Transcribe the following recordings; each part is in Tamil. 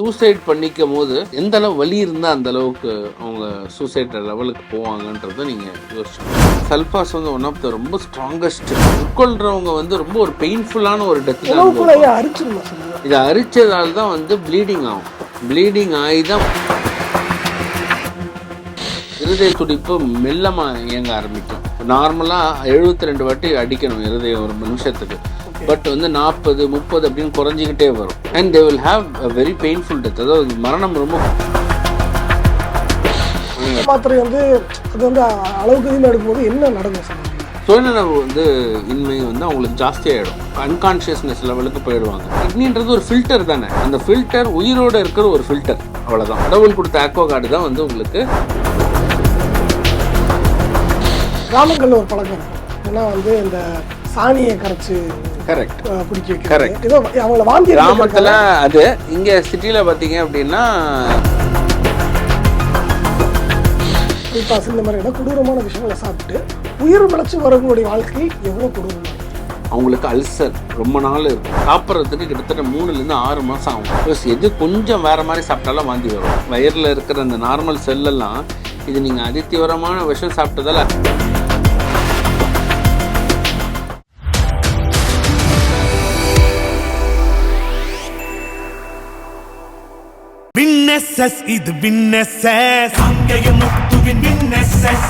சூசைட் பண்ணிக்கும் போது எந்த அளவு வலி இருந்தால் அந்த அளவுக்கு அவங்க சூசைட் லெவலுக்கு போவாங்கன்றத நீங்கள் யோசிச்சுக்கணும் சல்ஃபாஸ் வந்து ஒன் ஆஃப் த ரொம்ப ஸ்ட்ராங்கஸ்ட் உட்கொள்றவங்க வந்து ரொம்ப ஒரு பெயின்ஃபுல்லான ஒரு டெத் இதை அரிச்சதால தான் வந்து ப்ளீடிங் ஆகும். ப்ளீடிங் ஆகி தான் இருதய துடிப்பு மெல்லமாக இயங்க ஆரம்பிக்கும். நார்மலாக எழுபத்தி ரெண்டு வாட்டி அடிக்கணும் இருதயம் ஒரு நிமிஷத்துக்கு. பட் வந்து நாற்பது முப்பது அப்படின்னு குறைஞ்சிக்கிட்டே வரும். And they will have very painful death அதாவது மரணம் ரொம்ப மாத்திரை வந்து அது வந்து அளவுக்கு அதிகமாக எடுக்கும்போது என்ன நடக்கும் சார்? வந்து இன்மை வந்து அவங்களுக்கு ஜாஸ்தியாகிடும் அன்கான்ஷியஸ்னஸ் லெவலுக்கு போயிடுவாங்க. கிட்னின்றது ஒரு ஃபில்டர் தானே. அந்த ஃபில்டர் உயிரோடு இருக்கிற ஒரு ஃபில்டர் அவ்வளோதான் கடவுள் கொடுத்த ஆக்வா கார்டு தான் வந்து உங்களுக்கு கிராமங்களில் ஒரு பழக்கம். ஏன்னா வந்து இந்த சாணியை கரைச்சு கரெக்ட் வைக்கிறது. Correct. ஏதோ அவங்கள வாந்தி கிராமத்தில் அது இங்கே சிட்டியில் பார்த்தீங்க அப்படின்னா இந்த மாதிரியான கொடூரமான விஷயங்களை சாப்பிட்டு உயிர் விளைச்சு வரவங்களுடைய வாழ்க்கை எவ்வளோ இருக்கு. அவங்களுக்கு அல்சர் ரொம்ப நாள் இருக்கும் சாப்பிட்றதுக்கு கிட்டத்தட்ட மூணுலேருந்து ஆறு மாதம் ஆகும். ப்ளஸ் எது கொஞ்சம் வேறு மாதிரி சாப்பிட்டாலும் வாந்தி வரும். வயிறில் இருக்கிற அந்த நார்மல் செல்லெல்லாம் இது நீங்கள் அதிதீவிரமான விஷம் சாப்பிட்டதால விண்ணெஸ்எஸ் இது விண்ணெஸ்எஸ் காங்கேயம் முத்துவின் விண்ணெஸ்எஸ்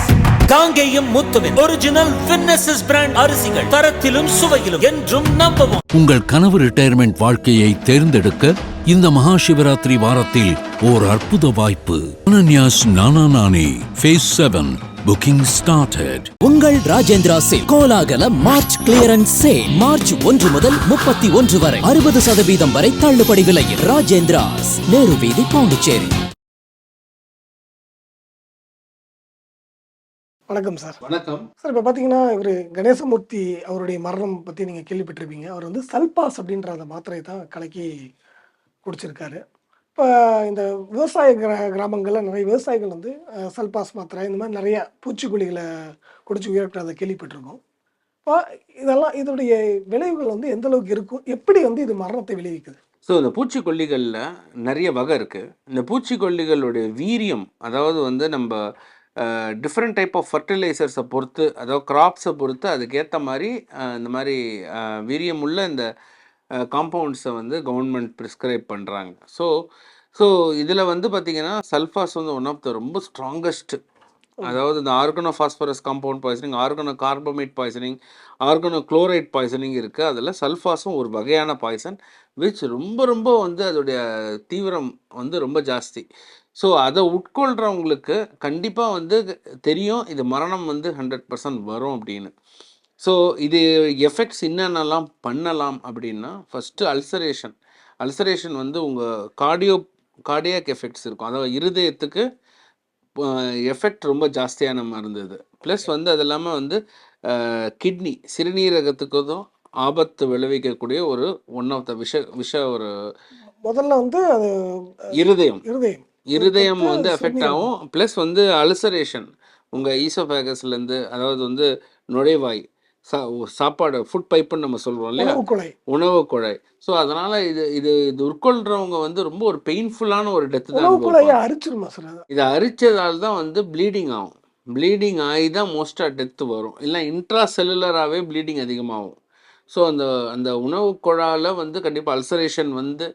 காங்கேயம் முத்துவின் ஒரிஜினல் வின்னசஸ் பிராண்ட் அரிசிகள் தரத்திலும் சுவையிலும் என்றும் நம்பவும். உங்கள் கனவு ரிட்டையர்மெண்ட் வாழ்க்கையை தேர்ந்தெடுக்க இந்த மகா சிவராத்திரி வாரத்தில் ஓர் அற்புத வாய்ப்பு. Ananya's Nana Nani phase seven booking started உங்கள் ராஜேந்திரா சேல். கோலாகல மார்ச் கிளியரன்ஸ் சேல் மார்ச் ஒன்று முதல் முப்பத்தி ஒன்று வரை. அறுபது சதவீதம் வரை தள்ளுபடி விலையில் ராஜேந்திராஸ் நேரு வீதி பாண்டிச்சேரி. வணக்கம் சார். வணக்கம். சார் இப்போ பார்த்தீங்கன்னா இவர் கணேசமூர்த்தி அவருடைய மரணம் பற்றி நீங்கள் கேள்விப்பட்டிருப்பீங்க. அவர் வந்து சல்பாஸ் அப்படின்ற அந்த மாத்திரையை தான் கலக்கி குடிச்சிருக்காரு. இப்போ இந்த விவசாய கிர கிராமங்களில் நிறைய விவசாயிகள் வந்து அஹ், சல்பாஸ் மாத்திரை இந்த மாதிரி நிறையா பூச்சிக்கொல்லிகளை குடிச்சு உயர்கிறத கேள்விப்பட்டிருக்கோம். இப்போ இதெல்லாம் இதோடைய விளைவுகள் வந்து எந்த அளவுக்கு இருக்கும்? எப்படி வந்து இது மரணத்தை விளைவிக்குது? ஸோ இந்த பூச்சிக்கொல்லிகளில் நிறைய வகை இருக்குது இந்த பூச்சிக்கொல்லிகளுடைய வீரியம் அதாவது வந்து நம்ம டிஃப்ரெண்ட் டைப் ஆஃப் ஃபர்டிலைசர்ஸை பொறுத்து அதாவது கிராப்ஸை பொறுத்து அதுக்கேற்ற மாதிரி அஹ், இந்த மாதிரி அஹ், வீரியமுள்ள இந்த காம்பவுண்ட்ஸை வந்து கவர்மெண்ட் ப்ரிஸ்கிரைப் பண்ணுறாங்க ஸோ ஸோ இதில் வந்து பார்த்திங்கன்னா சல்ஃபாஸ் வந்து ஒன் ஆஃப் த ரொம்ப ஸ்ட்ராங்கஸ்ட் அதாவது இந்த organo phosphorus compound poisoning organo carbamate poisoning organo chloride poisoning இருக்குது அதில் சல்ஃபாஸும் ஒரு வகையான பாய்சன் விச் ரொம்ப ரொம்ப வந்து அதோடைய தீவிரம் வந்து ரொம்ப ஜாஸ்தி. ஸோ அதை உட்கொள்கிறவங்களுக்கு கண்டிப்பாக வந்து தெரியும் இது மரணம் வந்து ஹண்ட்ரட் பர்சன்ட் வரும் அப்படின்னு. ஸோ இது எஃபெக்ட்ஸ் என்னென்னலாம் பண்ணலாம் அப்படின்னா ஃபஸ்ட்டு அல்சரேஷன் அல்சரேஷன் வந்து உங்கள் கார்டியோ கார்டியாக் எஃபெக்ட்ஸ் இருக்கும். அதாவது இருதயத்துக்கு எஃபெக்ட் ரொம்ப ஜாஸ்தியான இருந்தது ப்ளஸ் வந்து அது இல்லாமல் வந்து கிட்னி சிறுநீரகத்துக்கும் ஆபத்து விளைவிக்கக்கூடிய ஒரு ஒன் ஆஃப் த விஷ விஷ ஒரு முதல்ல வந்து அது இருதயம். இருதயம். இருதயம் வந்து எஃபெக்ட். ஆகும். ப்ளஸ் வந்து அல்சரேஷன் உங்கள் ஈசோஃபேகஸ்லேருந்து அதாவது வந்து நுழைவாய் சா சாப்பாடு ஃபுட் பைப்புன்னு நம்ம சொல்கிறோம் இல்லையா? உணவு குழாய் உணவு குழாய் ஸோ அதனால் இது இது இது உட்கொள்கிறவங்க வந்து ரொம்ப ஒரு பெயின்ஃபுல்லான ஒரு டெத்து தான் குழாயை. அரிச்சிருமா சார் இதை அரிச்சதால் தான் வந்து ப்ளீடிங் ஆகும். ப்ளீடிங் ஆகி தான் மோஸ்ட்டாக டெத்து வரும். இல்லை இன்ட்ரா செல்லுலராகவே ப்ளீடிங் அதிகமாகும். ஸோ அந்த அந்த உணவு குழாயில் வந்து கண்டிப்பாக அல்சரேஷன் வந்து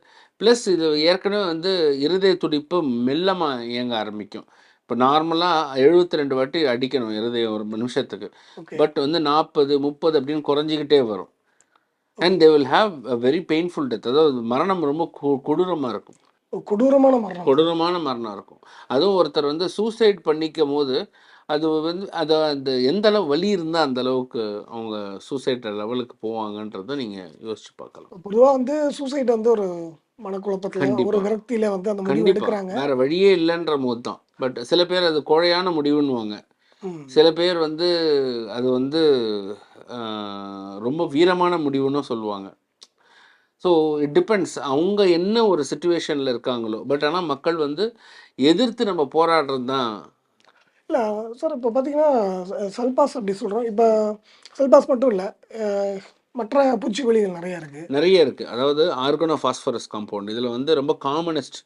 ப்ளஸ் இது ஏற்கனவே வந்து இருதய துடிப்பு மெல்லமாக இயங்க ஆரம்பிக்கும். இப்போ நார்மலாக எழுபத்தி ரெண்டு வாட்டி அடிக்கணும் இருதயம் ஒரு நிமிஷத்துக்கு. பட் வந்து நாற்பது முப்பது அப்படின்னு குறைஞ்சிக்கிட்டே வரும். And they will have a very painful death அதாவது மரணம் ரொம்ப கொடூரமாக இருக்கும். கொடூரமான மரணம். கொடூரமான மரணம் இருக்கும். அதுவும் ஒருத்தர் வந்து சூசைட் பண்ணிக்கும் போது அது வந்து அதை அந்த எந்த அளவு வலி இருந்தால் அந்த அளவுக்கு அவங்க சூசைட் லெவலுக்கு போவாங்கன்றதை நீங்கள் யோசிச்சு பார்க்கலாம். பொதுவாக வந்து சூசைட் வந்து ஒரு மனக்குழப்பத்தில். ஒரு விரக்தியில வந்து அந்த முடிவு எடுக்கிறாங்க. வேற வழியே இல்லைன்ற போது தான் பட் சில பேர் அது கோழையான முடிவுன்னுவாங்க. சில பேர் வந்து அது வந்து ரொம்ப வீரமான முடிவுன்னு சொல்லுவாங்க. So it depends. அவங்க என்ன ஒரு சுச்சுவேஷனில் இருக்காங்களோ பட் ஆனால் மக்கள் வந்து எதிர்த்து நம்ம போராடுறது தான். இல்லை சார் இப்போ பார்த்தீங்கன்னா சல்பாஸ் அப்படி சொல்கிறோம் இப்போ சல்பாஸ் மட்டும் இல்லை மற்ற பூச்சிக்கொல்லிகள் நிறைய இருக்கு. நிறைய இருக்குது அதாவது ஆர்கனோ ஃபாஸ்பரஸ் காம்பவுண்ட். இதில் வந்து ரொம்ப காமனஸ்ட்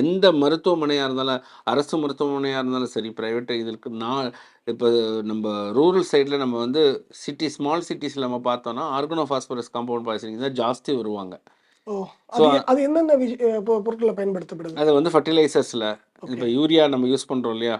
எந்த மருத்துவமனையாக இருந்தாலும் அரசு மருத்துவமனையாக இருந்தாலும் சரி ப்ரைவேட் இதுக்கு நான் இப்போ நம்ம ரூரல் சைடில் நம்ம வந்து சிட்டி ஸ்மால் சிட்டிஸில் நம்ம பார்த்தோம்னா ஆர்கனோ ஃபாஸ்பரஸ் காம்பவுண்ட் பாய்சனிங் தான் ஜாஸ்தி வருவாங்க. ஓ அது அது என்னென்ன பொருட்களை பயன்படுத்தப்படுது? அது வந்து ஃபர்டிலைசர்ஸில் இப்போ யூரியா நம்ம யூஸ் பண்ணுறோம் இல்லையா?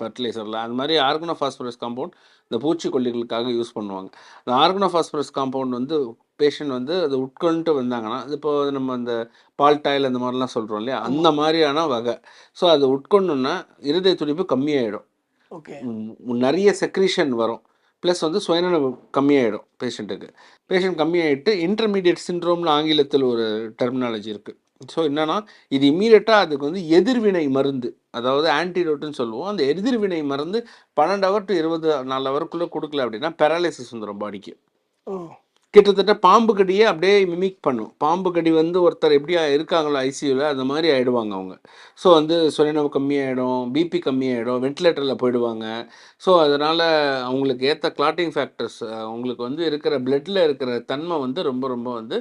ஃபர்டிலைசரில் அது மாதிரி ஆர்கனோ ஃபாஸ்பரஸ் காம்பவுண்ட் இந்த பூச்சிக்கொல்லிகளுக்காக யூஸ் பண்ணுவாங்க. அந்த ஆர்கனோ ஃபாஸ்பரஸ் காம்பவுண்ட் வந்து பேஷண்ட் வந்து அது உட்கொண்டு வந்தாங்கன்னா அது இப்போ நம்ம அந்த பால் டாயில் அந்த மாதிரிலாம் சொல்கிறோம் இல்லையா? அந்த மாதிரியான வகை. ஸோ அது உட்கொண்டோன்னா இருதய துடிப்பு கம்மியாயிடும். ஓகே. நிறைய செக்ரீஷன் வரும். ப்ளஸ் வந்து சுயநலம் கம்மியாயிடும் பேஷண்ட்டுக்கு பேஷண்ட் கம்மியாயிட்டு இன்டர்மீடியட் சிண்ட்ரோம்னு ஆங்கிலத்தில் ஒரு டெர்மினாலஜி இருக்குது ஸோ என்னன்னா இது இம்மீடியட்டாக அதுக்கு வந்து எதிர்வினை மருந்து அதாவது ஆன்டிடோட்டுன்னு சொல்லுவோம். அந்த எதிர்வினை மருந்து பன்னெண்டு ஹவர் டு இருபது நாலு ஹவருக்குள்ளே கொடுக்கல அப்படின்னா பெராலிசிஸ் வந்துடும் பாடிக்கு கிட்டத்தட்ட பாம்பு கடியை அப்படியே மிமிக் பண்ணும். பாம்பு கடி வந்து ஒருத்தர் எப்படி இருக்காங்களோ ஐசியூவில் அந்த மாதிரி ஆகிடுவாங்க அவங்க. ஸோ வந்து சுயநலம் கம்மியாயிடும் பிபி கம்மியாயிடும் வென்டிலேட்டரில் போயிடுவாங்க. ஸோ அதனால் அவங்களுக்கு ஏற்ற கிளாட்டிங் ஃபேக்டர்ஸ் அவங்களுக்கு வந்து இருக்கிற பிளட்டில் இருக்கிற தன்மை வந்து ரொம்ப ரொம்ப வந்து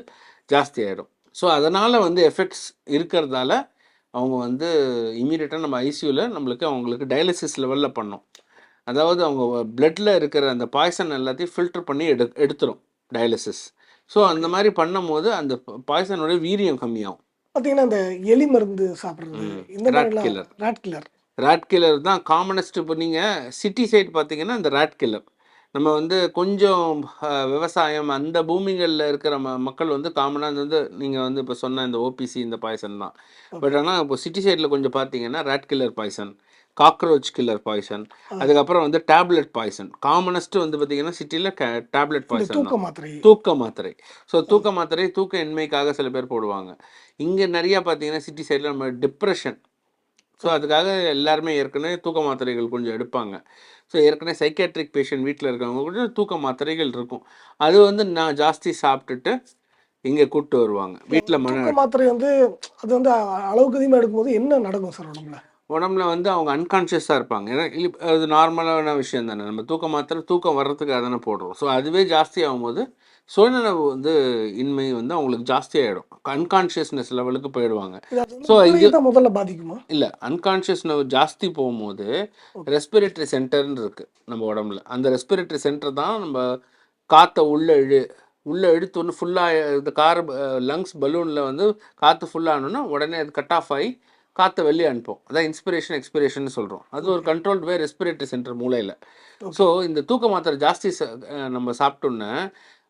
ஜாஸ்தி ஆகிடும் ஸோ அதனால் வந்து எஃபெக்ட்ஸ் இருக்கிறதால அவங்க வந்து இமீடியட்டாக நம்ம ஐசியூவில் நம்மளுக்கு அவங்களுக்கு டயாலிசிஸ் லெவலில் பண்ணோம். அதாவது அவங்க பிளட்டில் இருக்கிற அந்த பாய்சன் எல்லாத்தையும் ஃபில்டர் பண்ணி எடு எடுத்துரும். டயாலிசிஸ் ஸோ அந்த மாதிரி பண்ணும்போது அந்த பாய்சனோட வீரியம் கம்மியாகும். பார்த்தீங்கன்னா இந்த எலி மருந்து சாப்பிட்றது. இந்த killer. Rat killer rat killer தான் காமனஸ்ட் இப்போ நீங்கள் சிட்டி சைடு பார்த்தீங்கன்னா இந்த ரேட் கில்லர் நம்ம வந்து கொஞ்சம் விவசாயம் அந்த பூமிகளில் இருக்கிற ம மக்கள் வந்து காமனாக வந்து நீங்கள் வந்து இப்போ சொன்ன இந்த ஓபிசி இந்த பாய்சன் தான். பட் ஆனால் இப்போ சிட்டி சைடில் கொஞ்சம் பார்த்தீங்கன்னா rat killer poison cockroach killer poison அதுக்கப்புறம் வந்து டேப்லெட் பாய்சன் காமனஸ்ட் வந்து பார்த்தீங்கன்னா சிட்டியில் டேப்லெட் பாய்சன் தூக்க மாத்திரை. தூக்க மாத்திரை. ஸோ தூக்க மாத்திரை தூக்க இன்மைக்காக சில பேர் போடுவாங்க. இங்கே நிறையா பார்த்தீங்கன்னா சிட்டி சைடில் நம்ம டிப்ரெஷன் ஸோ அதுக்காக எல்லாருமே ஏற்கனவே தூக்க மாத்திரைகள் கொஞ்சம் எடுப்பாங்க. ஸோ ஏற்கனவே சைக்காட்ரிக் பேஷண்ட் வீட்டில் இருக்கவங்க கூட தூக்க மாத்திரைகள் இருக்கும். அது வந்து நான் ஜாஸ்தி சாப்பிட்டுட்டு இங்கே கூப்பிட்டு வருவாங்க. வீட்டில் மன மாத்திரை வந்து அது வந்து அளவுக்கு அதிகமாக எடுக்கும்போது என்ன நடக்கும் சார் உடம்புல? உடம்புல வந்து அவங்க அன்கான்ஷியஸாக இருப்பாங்க. ஏன்னா அது நார்மலான விஷயம் தானே. நம்ம தூக்க மாத்திரை தூக்கம் வர்றதுக்காக தானே போடுறோம். ஸோ அதுவே ஜாஸ்தி ஆகும்போது சுயநலவு வந்து இன்மை வந்து அவங்களுக்கு ஜாஸ்தி ஆகிடும் அன்கான்ஷியஸ்னஸ் லெவலுக்கு போயிடுவாங்க. So, இது- முதல்ல பாதிக்குமா? இல்லை அன்கான்ஷியஸ் ஜாஸ்தி போகும்போது ரெஸ்பிரேட்டரி சென்டர்னு இருக்குது நம்ம உடம்புல. அந்த ரெஸ்பிரேட்டரி சென்டர் தான் நம்ம காற்றை உள்ள இழு உள்ளே இழுத்து ஒன்று ஃபுல்லாக இந்த கார் லங்ஸ் பலூனில் வந்து காற்று ஃபுல்லாகணுன்னா உடனே அது கட் ஆஃப் ஆகி காற்றை வெளியே அனுப்போம். அதான் இன்ஸ்பிரேஷன் எக்ஸ்பிரேஷன் சொல்கிறோம் அது ஒரு கண்ட்ரோல்டு வே ரெஸ்பிரேட்டரி சென்டர் மூளையில் ஸோ இந்த தூக்க மாத்திரை ஜாஸ்தி நம்ம சாப்பிட்டோன்னே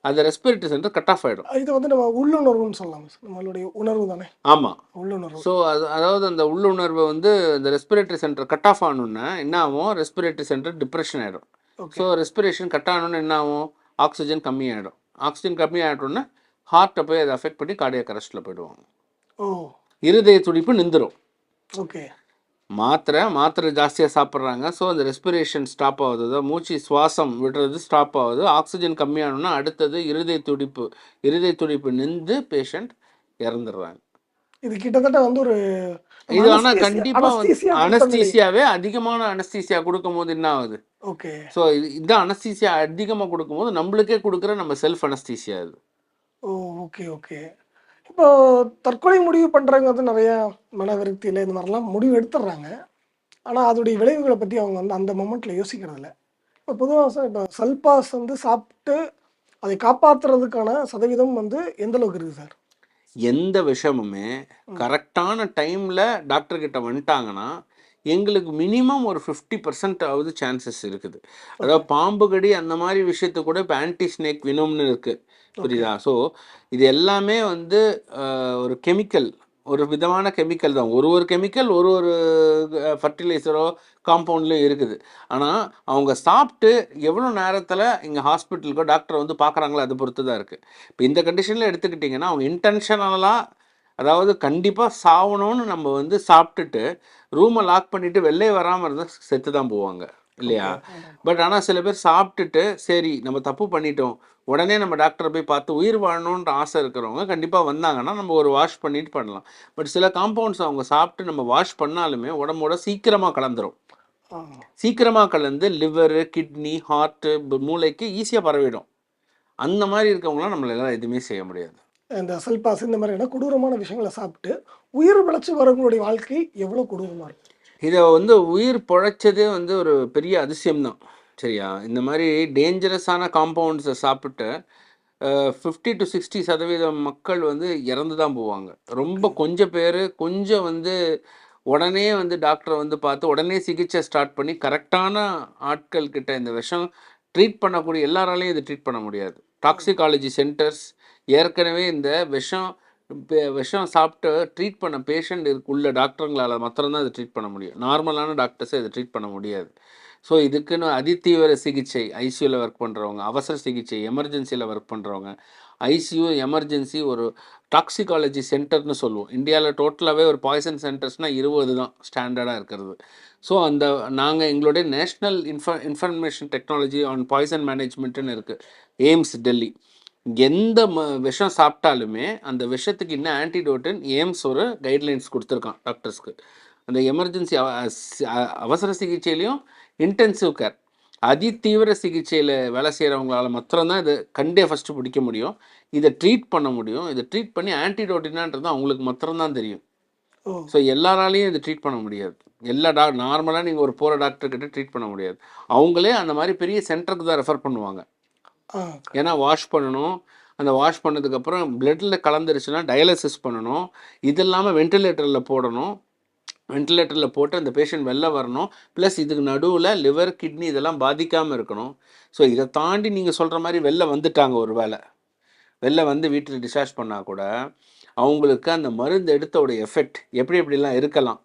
அந்த ரெஸ்பிரேட்டரி சென்டர் கட் ஆஃப் ஆகிடும் இது வந்து நம்ம உள்ளுணர்வுன்னு சொல்லலாம். நம்மளுடைய உணர்வு தானே? ஆமாம் உள்ளுணர்வு. ஸோ அது அதாவது அந்த உள்ளுணர்வு வந்து இந்த ரெஸ்பிரேட்டரி சென்டர் கட் ஆஃப் ஆகணுன்னா என்ன ஆகும்? ரெஸ்பிரேட்டரி சென்டர் டிப்ரெஷன் ஆகிடும் ஸோ ரெஸ்பிரேஷன் கட் ஆகணும்னு என்ன ஆகும்? ஆக்சிஜன் கம்மியாகிடும் ஆக்சிஜன் கம்மியாகிட்டோன்னா ஹார்ட்டை போய் அதை அஃபெக்ட் பண்ணி கார்டியாக் அரெஸ்ட்டில் போயிடுவாங்க. ஓ. இருதய துடிப்பு நின்றுடும் ஓகே. மாத்திரை மாத்திரை ஜாஸ்தியாக சாப்பிட்றாங்க. ஸோ அந்த ரெஸ்பிரேஷன் ஸ்டாப் ஆகுது அதாவது மூச்சு சுவாசம் விடுறது ஸ்டாப் ஆகுது ஆக்சிஜன் கம்மியானோன்னா அடுத்தது இருதய துடிப்பு இருதய துடிப்பு நின்று பேஷண்ட் இறந்துடுறாங்க. இது கிட்டத்தட்ட வந்து ஒரு இது ஆனால் கண்டிப்பாக அனஸ்தீசியா அனஸ்தீசியாவே அதிகமான அனஸ்தீசியா கொடுக்கும்போது என்ன ஆகுது? ஓகே. ஸோ இது அனஸ்தீசியா அதிகமாக கொடுக்கும்போது நம்மளுக்கே கொடுக்குற நம்ம செல்ஃப் அனஸ்தீசியா இது ஓ ஓகே ஓகே. இப்போ தற்கொலை முடிவு பண்ணுறவங்க வந்து நிறைய மன விருத்தியில் இந்த மாதிரிலாம் முடிவு எடுத்துடுறாங்க. ஆனால் அதோடைய விளைவுகளை பற்றி அவங்க வந்து அந்த மொமெண்ட்டில் யோசிக்கிறது இல்லை இப்போ பொதுவாக சார் இப்போ சல்பாஸ் வந்து சாப்பிட்டு அதை காப்பாற்றுறதுக்கான சதவீதம் வந்து எந்த அளவுக்கு இருக்குது சார்? எந்த விஷயமுமே கரெக்டான டைமில் டாக்டர் கிட்ட வந்துட்டாங்கன்னா எங்களுக்கு மினிமம் ஒரு ஃபிஃப்டி பர்சன்ட் ஆகுது சான்சஸ் இருக்குது. அதாவது பாம்பு கடி அந்த மாதிரி விஷயத்து கூட இப்போ ஆன்டி ஸ்னேக் வினோம்னு இருக்குது புரியுதா? ஸோ இது எல்லாமே வந்து ஒரு கெமிக்கல் ஒரு விதமான கெமிக்கல் தான். ஒரு ஒரு கெமிக்கல் ஒரு ஒரு ஃபர்டிலைசரோ காம்பவுண்ட்லேயும் இருக்குது. ஆனால் அவங்க சாப்பிட்டு எவ்வளோ நேரத்தில் இங்கே ஹாஸ்பிட்டலுக்கோ டாக்டர் வந்து பார்க்குறாங்களோ அதை பொறுத்து தான் இருக்குது இப்போ இந்த கண்டிஷனில் எடுத்துக்கிட்டிங்கன்னா அவங்க இன்டென்ஷனலாக அதாவது கண்டிப்பாக சாவணும்னு நம்ம வந்து சாப்பிட்டுட்டு ரூமை லாக் பண்ணிவிட்டு வெளிலே வராமல் இருந்தால் செத்து தான் போவாங்க இல்லையா? பட் ஆனால் சில பேர் சாப்பிட்டுட்டு சரி நம்ம தப்பு பண்ணிட்டோம் உடனே நம்ம டாக்டரை போய் பார்த்து உயிர் வாழணுன்ற ஆசை இருக்கிறவங்க கண்டிப்பாக வந்தாங்கன்னா நம்ம ஒரு வாஷ் பண்ணிட்டு பண்ணலாம். பட் சில காம்பவுண்ட்ஸ் அவங்க சாப்பிட்டு நம்ம வாஷ் பண்ணாலுமே உடம்போட சீக்கிரமாக கலந்துரும். சீக்கிரமாக கலந்து லிவரு கிட்னி ஹார்ட்டு மூளைக்கு ஈஸியாக பரவிடும். அந்த மாதிரி இருக்கவங்களாம் நம்மளால எதுவுமே செய்ய முடியாது. இந்த செல்பாஸ் இந்த மாதிரியான கொடூரமான விஷயங்களை சாப்பிட்டு உயிர் பிழைச்சி வரவங்களுடைய வாழ்க்கை எவ்வளோ கொடூரமாக இருக்கும் இதை வந்து உயிர் பொழைச்சதே வந்து ஒரு பெரிய அதிசயம்தான். சரியா? இந்த மாதிரி டேஞ்சரஸான காம்பவுண்ட்ஸை சாப்பிட்டு ஃபிஃப்டி டு சிக்ஸ்டி சதவீதம் மக்கள் வந்து இறந்து தான் போவாங்க. ரொம்ப கொஞ்சம் பேர் கொஞ்சம் வந்து உடனே வந்து டாக்டரை வந்து பார்த்து உடனே சிகிச்சை ஸ்டார்ட் பண்ணி கரெக்டான ஆட்கள் கிட்ட இந்த விஷம் ட்ரீட் பண்ணக்கூடிய எல்லாராலையும் இதை ட்ரீட் பண்ண முடியாது. டாக்ஸிகாலஜி சென்டர்ஸ் ஏற்கனவே இந்த விஷம் விஷம் சாப்பிட்டு ட்ரீட் பண்ண பேஷண்ட் உள்ள டாக்டருங்களால் மாத்திரம்தான் இதை ட்ரீட் பண்ண முடியும். நார்மலான டாக்டர்ஸை இதை ட்ரீட் பண்ண முடியாது. ஸோ இதுக்குன்னு அதிதீவிர சிகிச்சை ஐசியூவில் ஒர்க் பண்ணுறவங்க அவசர சிகிச்சை எமர்ஜென்சியில் ஒர்க் பண்ணுறவங்க ஐசியூ எமர்ஜென்சி ஒரு டாக்ஸிகாலஜி சென்டர்னு சொல்லுவோம். இந்தியாவில் டோட்டலாகவே ஒரு பாய்சன் சென்டர்ஸ்னால் இருபது தான் ஸ்டாண்டர்டாக இருக்கிறது. ஸோ அந்த நாங்கள் எங்களுடைய national info information technology on poison மேனேஜ்மெண்ட்டுன்னு இருக்குது எய்ம்ஸ் டெல்லி எந்த ம விஷம் சாப்பிட்டாலுமே அந்த விஷத்துக்கு என்ன ஆன்டிடோட்டுன்னு எய்ம்ஸ் ஒரு கைட்லைன்ஸ் கொடுத்துருக்கான் டாக்டர்ஸ்க்கு அந்த எமர்ஜென்சி அவசர சிகிச்சையிலையும் இன்டென்சிவ் கேர் அதிதீவிர சிகிச்சையில் வேலை செய்கிறவங்களால மாத்திரம்தான் இதை கண்டே ஃபஸ்ட்டு பிடிக்க முடியும். இதை ட்ரீட் பண்ண முடியும். இதை ட்ரீட் பண்ணி ஆன்டிடோட் என்னன்றது அவங்களுக்கு மாத்திரம்தான் தெரியும். ஸோ எல்லாராலையும் இதை ட்ரீட் பண்ண முடியாது. எல்லா டாக் நார்மலாக நீங்கள் ஒரு போகிற டாக்டர் கிட்ட ட்ரீட் பண்ண முடியாது. அவங்களே அந்த மாதிரி பெரிய சென்டருக்கு தான் ரெஃபர் பண்ணுவாங்க. ஏன்னா வாஷ் பண்ணணும். அந்த வாஷ் பண்ணதுக்கப்புறம் பிளட்டில் கலந்துருச்சுன்னா டயாலிசிஸ் பண்ணணும். இது இல்லாமல் வென்டிலேட்டரில் போடணும். வென்டிலேட்டரில் போட்டு அந்த பேஷண்ட் வெளில வரணும். ப்ளஸ் இதுக்கு நடுவில் லிவர் கிட்னி இதெல்லாம் பாதிக்காமல் இருக்கணும். ஸோ இதை தாண்டி நீங்கள் சொல்கிற மாதிரி வெளில வந்துட்டாங்க ஒரு வேளை. வெளில வந்து வீட்டில் டிஸ்சார்ஜ் பண்ணால் கூட அவங்களுக்கு அந்த மருந்து எடுத்தோட எஃபெக்ட் எப்படி எப்படிலாம் இருக்கலாம்.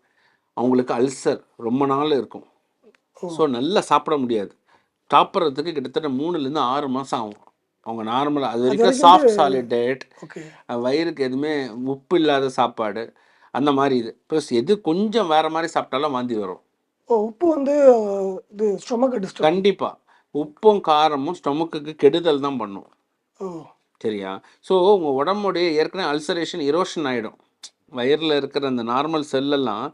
அவங்களுக்கு அல்சர் ரொம்ப நாள் இருக்கும். ஸோ நல்லா சாப்பிட முடியாது. சாப்பிட்றதுக்கு கிட்டத்தட்ட மூணுலேருந்து ஆறு மாதம் ஆகும். அவங்க நார்மலாக அது வரைக்கும் சாஃப்ட் சாலிட் டயட் வயிறுக்கு எதுவுமே உப்பு இல்லாத சாப்பாடு அந்த மாதிரி இது. ப்ளஸ் எது கொஞ்சம் வேறு மாதிரி சாப்பிட்டாலும் வாந்தி வரும். ஓ உப்பு வந்து இது ஸ்டொமக் டிஸ்டர்ப் கண்டிப்பாக உப்பும் காரமும் ஸ்டொமக்குக்கு கெடுதல் தான் பண்ணும். சரியா? ஸோ உங்கள் உடம்புடைய ஏற்கனவே அல்சரேஷன் இரோஷன் ஆகிடும் வயிறில் இருக்கிற அந்த நார்மல் செல்லெல்லாம்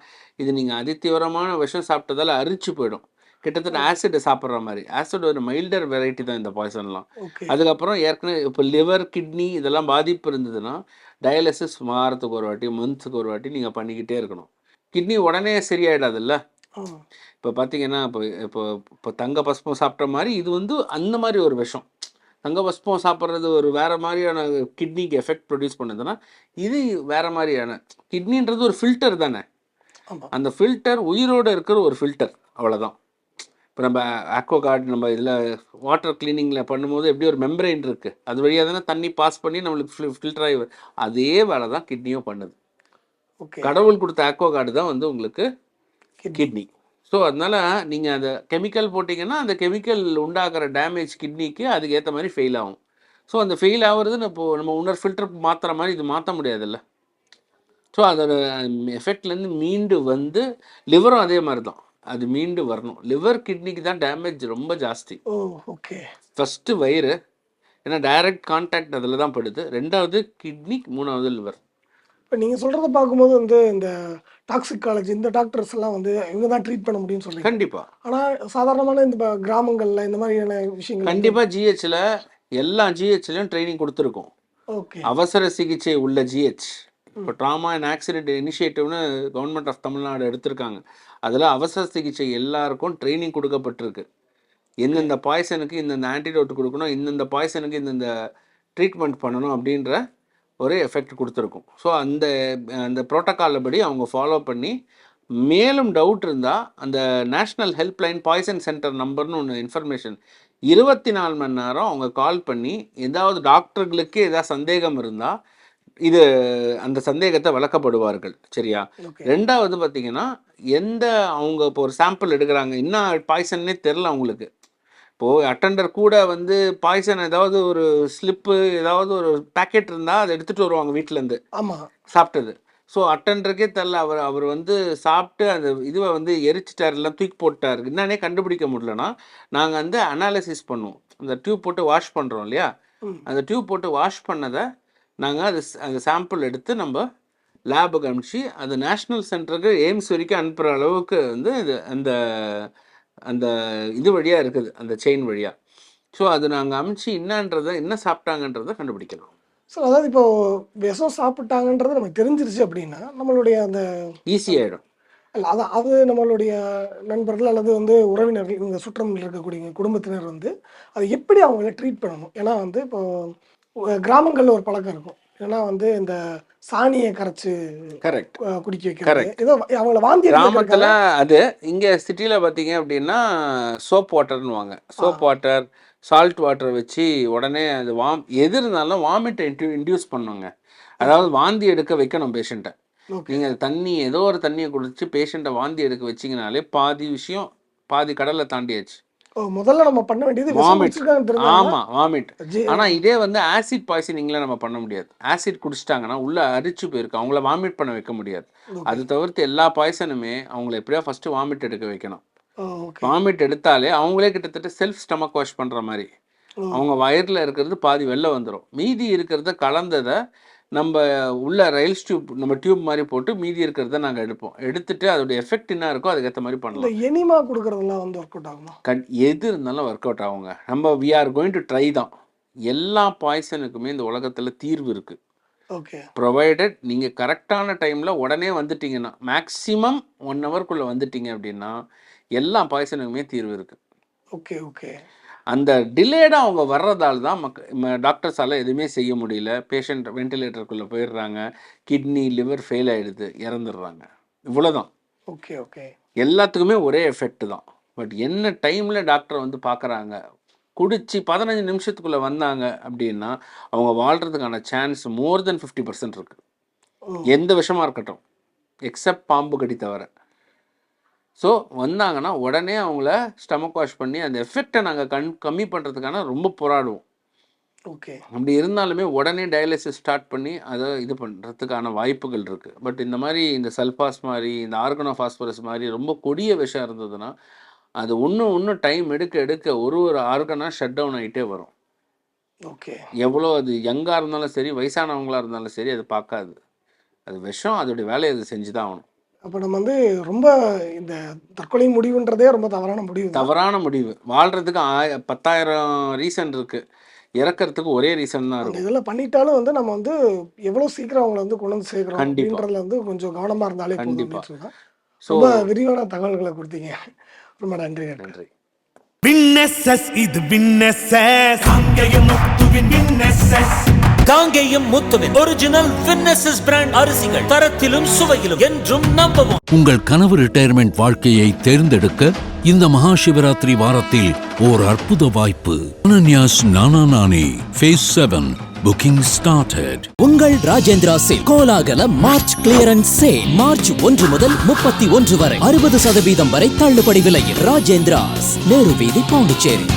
இது நீங்கள் அதிதீவிரமான விஷம் சாப்பிட்டதால அரிச்சு போயிடும். கிட்டத்தட்ட ஆசிட் சாப்பிட்ற மாதிரி. ஆசிட் ஒரு மைல்டர் வெரைட்டி தான் இந்த பாய்சன்லாம் அதுக்கப்புறம் ஏற்கனவே இப்போ லிவர் கிட்னி இதெல்லாம் பாதிப்பு இருந்ததுன்னா டயாலிசிஸ் வாரத்துக்கு ஒரு வாட்டி மந்த்ஸுக்கு ஒரு வாட்டி நீங்கள் பண்ணிக்கிட்டே இருக்கணும். கிட்னி உடனே சரியாயிடாதுல்ல? இப்போ பார்த்தீங்கன்னா இப்போ இப்போ இப்போ தங்க பஸ்பம் சாப்பிட்ட மாதிரி இது வந்து அந்த மாதிரி ஒரு விஷம். தங்க பஸ்பம் சாப்பிட்றது ஒரு வேற மாதிரியான கிட்னிக்கு எஃபெக்ட் ப்ரொடியூஸ் பண்ணுதுன்னா இது வேற மாதிரியான கிட்னின்றது ஒரு ஃபில்டர் தானே? அந்த ஃபில்டர் உயிரோடு இருக்கிற ஒரு ஃபில்டர் அவ்வளோதான் இப்போ நம்ம ஆக்வா கார்டு நம்ம இதில் வாட்டர் கிளீனிங்கில் பண்ணும்போது எப்படி ஒரு மெம்பரைன் இருக்குது அது வழியாக தானே தண்ணி பாஸ் பண்ணி நம்மளுக்கு ஃபில்டர் ஆகி. அதே வேலை தான் கிட்னியும் பண்ணுது. ஓகே கடவுள் கொடுத்த ஆக்வா கார்டு தான் வந்து உங்களுக்கு. கிட்னி ஸோ அதனால் நீங்கள் அந்த கெமிக்கல் போட்டிங்கன்னா அந்த கெமிக்கல் உண்டாக்குற டேமேஜ் கிட்னிக்கு அதுக்கு ஏற்ற மாதிரி ஃபெயில் ஆகும். ஸோ அந்த ஃபெயில் ஆகுறது இப்போ நம்ம இன்னொரு ஃபில்டர் மாற்றுற மாதிரி இது மாற்ற முடியாதுல்ல. ஸோ அதோட எஃபெக்ட்லேருந்து மீண்டு வந்து லிவரும் அதே மாதிரி தான். அது மீண்டு வரணும். லிவர் கிட்னிக்கு தான் டேமேஜ் ரொம்ப ஜாஸ்தி. ஓ ஓகே ஃபஸ்ட்டு வயிறு ஏன்னா டைரக்ட் கான்டாக்ட் அதில் தான் படுது. ரெண்டாவது கிட்னி மூணாவது லிவர் இப்போ நீங்கள் சொல்கிறத பார்க்கும்போது வந்து இந்த டாக்ஸிகாலஜி இந்த டாக்டர்ஸ் எல்லாம் வந்து இவங்க தான் ட்ரீட் பண்ண முடியும்னு சொல்றீங்க. கண்டிப்பாக ஆனால் சாதாரணமான இந்த கிராமங்கள்ல இந்த மாதிரியான விஷயங்கள் கண்டிப்பாக ஜிஹெச்சில் எல்லா ஜிஹெச்லையும் ட்ரைனிங் கொடுத்துருக்கோம். ஓகே அவசர சிகிச்சை உள்ள ஜிஹெச் இப்போ ட்ராமா அண்ட் ஆக்சிடென்ட் இனிஷியேட்டிவ்னு கவர்மெண்ட் ஆஃப் தமிழ்நாடு எடுத்திருக்காங்க. அதில் அவசர சிகிச்சை எல்லாருக்கும் ட்ரைனிங் கொடுக்கப்பட்டிருக்கு. எந்தெந்த பாய்சனுக்கு இந்தந்த ஆன்டிடோட் கொடுக்கணும் இந்தந்த பாய்சனுக்கு இந்தந்த ட்ரீட்மெண்ட் பண்ணணும் அப்படின்ற ஒரு எஃபெக்ட் கொடுத்துருக்கும். ஸோ அந்த அந்த ப்ரோட்டோக்கால் படி அவங்க ஃபாலோ பண்ணி மேலும் டவுட் இருந்தால் அந்த நேஷ்னல் ஹெல்ப்லைன் பாய்சன் சென்டர் நம்பர்னு ஒன்று இன்ஃபர்மேஷன் இருபத்தி நாலு மணி நேரம் அவங்க கால் பண்ணி ஏதாவது டாக்டர்களுக்கு ஏதாவது சந்தேகம் இருந்தால் இது அந்த சந்தேகத்தை விளக்கப்படுவார்கள் சரியா? ரெண்டாவது பார்த்தீங்கன்னா எந்த அவங்க இப்போ ஒரு சாம்பிள் எடுக்கிறாங்க என்ன பாய்சன்னே தெரில அவங்களுக்கு. இப்போது அட்டெண்டர் கூட வந்து பாய்சன் ஏதாவது ஒரு ஸ்லிப்பு ஏதாவது ஒரு பேக்கெட் இருந்தால் அதை எடுத்துகிட்டு வருவாங்க வீட்டிலேருந்து ஆமாம் சாப்பிட்டது ஸோ அட்டெண்டருக்கே தெரில அவர் அவர் வந்து சாப்பிட்டு அந்த இதுவை வந்து எரிச்சிட்டார் இல்லை தூக்கி போட்டார் என்னன்னே கண்டுபிடிக்க முடியலன்னா நாங்கள் வந்து அனாலிசிஸ் பண்ணுவோம். அந்த டியூப் போட்டு வாஷ் பண்ணுறோம் இல்லையா. அந்த டியூப் போட்டு வாஷ் பண்ணதை நாங்கள் அது அந்த சாம்பிள் எடுத்து நம்ம லேபுக்கு அனுப்பிச்சு அது நேஷ்னல் சென்டருக்கு எய்ம்ஸ் வரைக்கும் அனுப்புகிற அளவுக்கு வந்து இது அந்த அந்த இது வழியாக இருக்குது அந்த செயின் வழியாக ஸோ அது நாங்கள் அமுச்சு என்னன்றதை என்ன சாப்பிட்டாங்கன்றதை கண்டுபிடிக்கலாம். ஸோ அதாவது இப்போ விஷம் சாப்பிட்டாங்கன்றது நமக்கு தெரிஞ்சிருச்சு அப்படின்னா நம்மளுடைய அந்த ஈஸி ஆகிடும் அல்ல அதான் அது நம்மளுடைய நண்பர்கள் அல்லது வந்து உறவினர்கள் இந்த சுற்றமில் இருக்கக்கூடிய குடும்பத்தினர் வந்து அதை எப்படி அவங்கள ட்ரீட் பண்ணணும்? ஏன்னா வந்து இப்போ அஹ், கிராமங்கள்ல ஒரு பழக்கம் இருக்கும். ஏன்னா வந்து இந்த சாணியை கரைச்சு கரெக்ட் குடிக்க வைக்கிறது. ஏதோ அவங்கள வாந்தி கிராமத்தில் அது இங்கே சிட்டியில் பார்த்தீங்க அப்படின்னா சோப் வாட்டர்னுவாங்க சோப் வாட்டர் சால்ட் வாட்டர் வச்சு உடனே அது வாம் எது இருந்தாலும் வாமிட்டை இன்டியூ இன்டியூஸ் பண்ணுங்க. அதாவது வாந்தி எடுக்க வைக்கணும் பேஷண்ட்டை. நீங்கள் தண்ணி ஏதோ ஒரு தண்ணியை குடிச்சு பேஷண்ட்டை வாந்தி எடுக்க வச்சிங்கனாலே பாதி விஷயம் பாதி கடலை தாண்டியாச்சு. முதல்ல நம்ம பண்ண வேண்டியது வாமிட் ஆமாம் வாமிட் ஆனால் இதே வந்து ஆசிட் பாய்சனிங்ல நம்ம பண்ண முடியாது. ஆசிட் குடிச்சிட்டாங்கன்னா உள்ள அரிச்சு போயிருக்கு. அவங்கள வாமிட் பண்ண வைக்க முடியாது. அது தவிர்த்து எல்லா பாய்சனுமே அவங்கள எப்படியா ஃபர்ஸ்ட் வாமிட் எடுக்க வைக்கணும். வாமிட் எடுத்தாலே அவங்களே கிட்டத்தட்ட செல்ஃப் ஸ்டமக் வாஷ் பண்ணுற மாதிரி. அவங்க வயிறில் இருக்கிறது பாதி வெளில வந்துடும் மீதி இருக்கிறத கலந்ததை நம்ம உள்ள ரயில் டியூப் நம்ம டியூப் மாதிரி போட்டு மீதி இருக்கிறத நாங்கள் எடுப்போம். எடுத்துட்டு அதோட எஃபெக்ட் என்ன இருக்கோ அதுக்கேற்ற மாதிரி பண்ணலாம். எனிமா கொடுக்கறதெல்லாம் வந்து ஒர்க் அவுட் ஆகுமா? கண் எது இருந்தாலும் ஒர்க் அவுட் ஆகுங்க. நம்ம we are going to try தான். எல்லா பாய்சனுக்குமே இந்த உலகத்தில் தீர்வு இருக்குது ஓகே ப்ரொவைடட் நீங்கள் கரெக்டான டைமில் உடனே வந்துட்டீங்கன்னா மேக்ஸிமம் ஒன் ஹவர்க்குள்ளே வந்துட்டீங்க அப்படின்னா எல்லா பாய்சனுக்குமே தீர்வு இருக்குது ஓகே ஓகே அந்த டிலேடாக அவங்க வர்றதால தான் மக்க டாக்டர்ஸால் எதுவுமே செய்ய முடியல. பேஷண்ட் வென்டிலேட்டருக்குள்ளே போயிடுறாங்க. கிட்னி லிவர் ஃபெயில் ஆகிடுது இறந்துடுறாங்க. இவ்வளோதான் ஓகே ஓகே. எல்லாத்துக்குமே ஒரே எஃபெக்ட் தான். பட் என்ன டைமில் டாக்டர் வந்து பார்க்குறாங்க குடிச்சு பதினஞ்சு நிமிஷத்துக்குள்ளே வந்தாங்க அப்படின்னா அவங்க வாழ்கிறதுக்கான chance more than fifty percent இருக்குது. எந்த விஷமா இருக்கட்டும். எக்ஸப்ட் பாம்பு கடி தவிர. ஸோ வந்தாங்கன்னா உடனே அவங்கள ஸ்டமக் வாஷ் பண்ணி அந்த எஃபெக்டை நாங்கள் கண் கம்மி பண்ணுறதுக்கான ரொம்ப போராடுவோம். ஓகே. அப்படி இருந்தாலுமே உடனே டயாலிசிஸ் ஸ்டார்ட் பண்ணி அதை இது பண்ணுறதுக்கான வாய்ப்புகள் இருக்குது பட் இந்த மாதிரி இந்த சல்ஃபாஸ் மாதிரி இந்த ஆர்கனோஃபாஸ்பரஸ் மாதிரி ரொம்ப கொடிய விஷம் இருந்ததுன்னா அது இன்னும் இன்னும் டைம் எடுக்க எடுக்க ஒரு ஒரு ஆர்கனாக ஷட் டவுன் ஆகிட்டே வரும். ஓகே. எவ்வளோ அது யங்காக இருந்தாலும் சரி வயசானவங்களாக இருந்தாலும் சரி அது பார்க்காது. அது விஷம் அதோடைய வேலையை அது செஞ்சு தான் ஆகணும். அப்போ நம்ம வந்து ரொம்ப இந்த தற்கொலை முடிவுன்றதே ரொம்ப தவறான முடிவு. தவறான முடிவு வாழ்கிறதுக்கு ஆய பத்தாயிரம் ரீசன் இருக்குது இறக்கறதுக்கு ஒரே ரீசன் தான் இருக்கும் இதெல்லாம் பண்ணிட்டாலும் வந்து நம்ம வந்து எவ்வளவு சீக்கிரம் அவங்கள வந்து கொண்டு வந்து சேர்க்கிறோம். அப்படின்றதுல வந்து கொஞ்சம் கவனமா இருந்தாலே போதும் கண்டிப்பா. அப்படின்றது தான். ஸோ ரொம்ப விரிவான தகவல்களை கொடுத்தீங்க ரொம்ப நன்றி நன்றி விண்ணெஸ்எஸ் இது விண்ணெஸ்எஸ் காங்கேய முத்துவின் விண்ணெஸ்எஸ் காங்கேயம் முத்துவின் ஒரிஜினல் வின்னசஸ் பிராண்ட் அரிசிகள் தரத்திலும் சுவையிலும் என்றும் நம்பவும். உங்கள் கனவு ரிட்டையர்மெண்ட் வாழ்க்கையை தேர்ந்தெடுக்க இந்த மகா சிவராத்திரி வாரத்தில் ஓர் அற்புத வாய்ப்பு. Ananya's Nana Nani phase seven booking started உங்கள் ராஜேந்திரா சில் கோலாகல மார்ச் கிளியரன்ஸ் சேல் மார்ச் ஒன்று முதல் முப்பத்தி ஒன்று வரை அறுபது சதவீதம் வரை தள்ளுபடி விலையில் ராஜேந்திராஸ் நேரு வீதி பாண்டிச்சேரி.